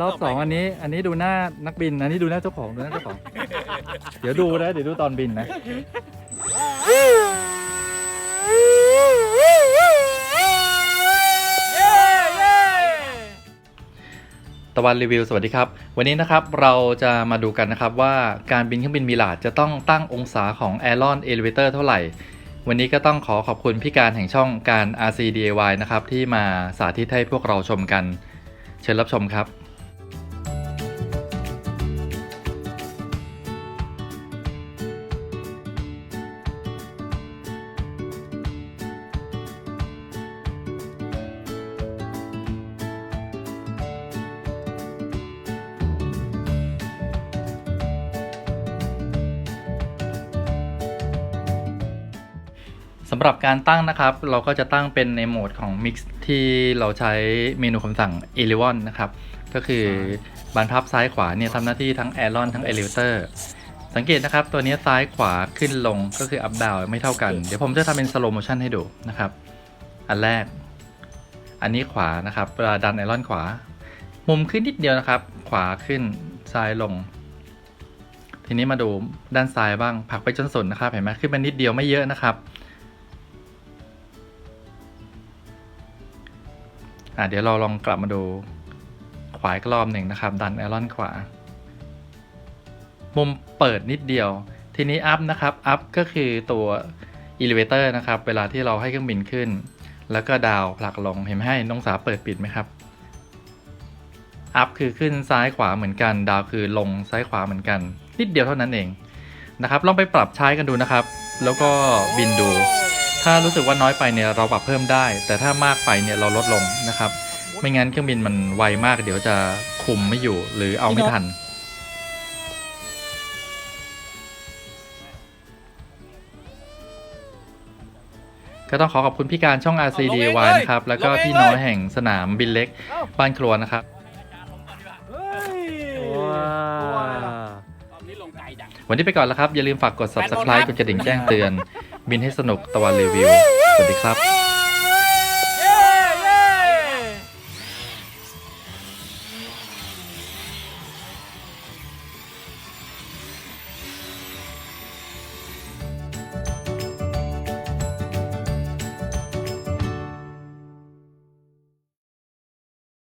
รอบสองอันนี้ อันนี้ดูหน้านักบิน อันนี้ดูหน้าเจ้าของดูหน้าเจ้าของ เดี๋ยวดูนะเดี๋ยวดูตอนบินนะ ตะวันรีวิวสวัสดีครับ วันนี้นะครับเราจะมาดูกันนะครับว่าการบินเครื่องบินมิลาดจะต้องตั้งองศาของ a i r o n Elevator เท่าไหร่ วันนี้ก็ต้องขอขอบคุณพี่การแห่งช่องการ RC DIY นะครับที่มาสาธิตให้พวกเราชมกัน เชิญรับชมครับ สำหรับการตั้งนะครับ เราก็จะตั้งเป็นในโหมดของ Mix ที่เราใช้เมนูคำสั่ง e l e v o n นะครับ ก็คือบานพับซ้ายขวาเนี่ยทำหน้าที่ทั้ง a i r o n ทั้ง Elevator สังเกตนะครับ ตัวนี้ซ้ายขวาขึ้นลงก็คือ up down ไม่เท่ากัน เดี๋ยวผมจะทำเป็น slow motion ให้ดูนะครับ อันแรก อันนี้ขวานะครับเวลาดันไอรอนขวา มุมขึ้นนิดเดียวนะครับ ขวาขึ้นซ้ายลง ทีนี้มาดูด้านซ้ายบ้างผลักไปจนสุดนะครับ เห็นไหมขึ้นมานิดเดียวไม่เยอะนะครับ อะเดี๋ยวเราลองกลับมาดูขวาอีกรอบหนึ่งนะครับ ดันไอรอนขวา มุมเปิดนิดเดียว ทีนี้อัพนะครับ อัพก็คือตัว elevator นะครับ เวลาที่เราให้เครื่องบินขึ้น แล้วก็ดาวผลักลง เห็นไหมให้นองศาเปิดปิดไหมครับ อัพคือขึ้นซ้ายขวาเหมือนกัน ดาวคือลงซ้ายขวาเหมือนกัน นิดเดียวเท่านั้นเองนะครับ ลองไปปรับใช้กันดูนะครับ แล้วก็บินดู ถ้ารู้สึกว่าน้อยไปเนี่ยเราปรับเพิ่มได้ แต่ถ้ามากไปเนี่ยเราลดลงนะครับ ไม่งั้นเครื่องบินมันไวมากเดี๋ยวจะคุมไม่อยู่หรือเอาไม่ทัน ก็ต้องขอขอบคุณพี่การช่อง RCDY นะครับ แล้วก็พี่น้อยแห่งสนามบินเล็กบ้านครัวนะครับว้าตอนนี้ลงไกลจังวันนี้ไปก่อนแล้วครับ อย่าลืมฝากกด subscribe กดกระดิ่งแจ้งเตือน บินให้สนุกตะวันรีวิว สวัสดีครับ